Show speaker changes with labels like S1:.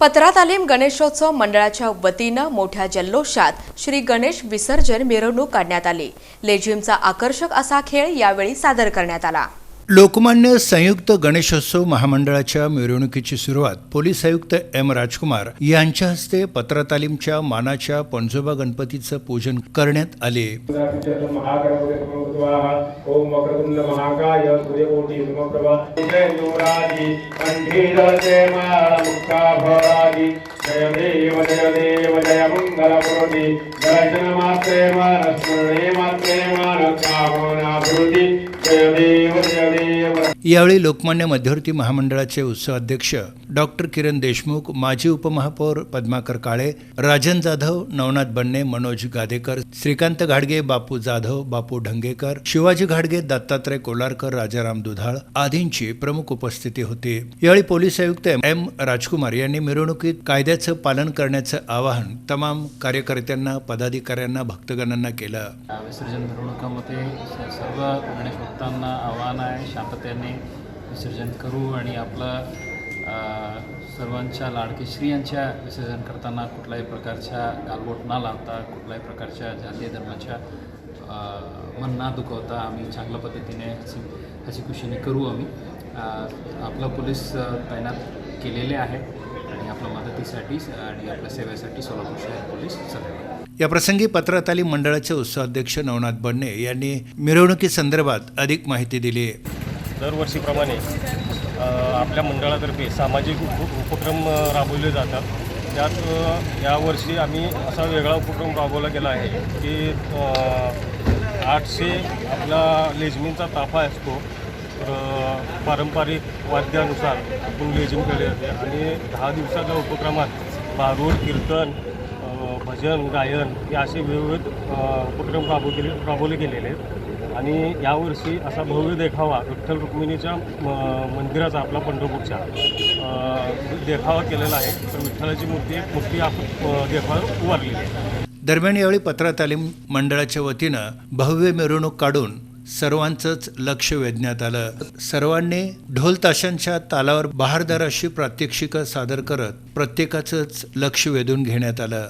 S1: पत्रातालीम गणेशोत्सव मंडळाच्या वतीनं मोठ्या जल्लोषात श्री गणेश विसर्जन मिरवणूक काढण्यात आली. लेझिमचा आकर्षक असा खेळ यावेळी सादर करण्यात आला.
S2: लोकमान्य संयुक्त गणेशोत्सव महामंडळाच्या मिरवणुकीची सुरुवात पोलीस आयुक्त एम राजकुमार यांच्या हस्ते पत्रतालीमच्या मानाच्या पणजोबा गणपतीचं पूजन करण्यात आले.
S3: जय देव जय देव मात्रे मान स्मरणे मात्रे मान कामना
S2: यावेळी लोकमान्य मध्यवर्ती महामंडळाचे उत्सव अध्यक्ष डॉक्टर किरण देशमुख माजी उपमहापौर पद्माकर काळे राजन जाधव नवनाथ बन्ने मनोज गादेकर श्रीकांत घाडगे बापू जाधव बापू ढंगेकर शिवाजी घाडगे दत्तात्रय कोलारकर राजाराम दुधाळ आदींची प्रमुख उपस्थिती होती. यावेळी पोलीस आयुक्त एम. राजकुमार यांनी मिरवणुकीत कायद्याचं पालन करण्याचं आवाहन तमाम कार्यकर्त्यांना पदाधिकाऱ्यांना भक्तगणांना केलं.
S4: विसर्जन मिरवणुकामध्ये सर्व गणेश भक्तांना आवाहन आहे शांततेने विसर्जन करू आणि आपलं सर्वांच्या लाडके स्त्रियांच्या विसर्जन करताना कुठल्याही प्रकारच्या गालबोट न लावता कुठल्याही प्रकारच्या जातीय धर्माच्या मन ना दुखवता आम्ही चांगल्या पद्धतीने हसी खुशीने करू आम्ही. आपला पोलीस तैनात केलेले आहे आणि आपल्या मदतीसाठी आणि आपल्या सेवेसाठी सोलापूर शहर पोलीस सदैव
S2: या प्रसंगी पत्रताली मंडळाचे उत्सवाध्यक्ष नवनाथ बडणे यांनी मिरवणुकीसंदर्भात अधिक माहिती दिली.
S5: दरवर्षीप्रमाणे आपल्या मंडळातर्फे सामाजिक उप उपक्रम राबवले जातात. त्यात यावर्षी आम्ही असा वेगळा उपक्रम राबवला गेला आहे की आठशे आपला लेझमींचा ताफा असतो. तर पारंपरिक वाद्यानुसार आपण लेझिम केले जाते आणि दहा दिवसाच्या उपक्रमात भारूड कीर्तन भजन गायन हे असे विविध उपक्रम राबवले राबवले गेलेले आहेत. आणि यावर्षी असा भव्य देखावा विठ्ठल रुक्मिणीच्या म, मंदिराचा आपला पंढरपूरच्या देखावा केलेला आहे. तर विठ्ठलाची मूर्ती मूर्ती आपण देखावा देखाव्यावर आहे.
S2: दरम्यान यावेळी पत्र तालीम मंडळाच्या वतीनं भव्य मिरवणूक काढून सर्वांचंच लक्ष वेधण्यात आलं. सर्वांनी ढोल ताशांच्या तालावर बहारदार अशी प्रात्यक्षिकं सादर करत प्रत्येकाचंच लक्ष वेधून घेण्यात आलं.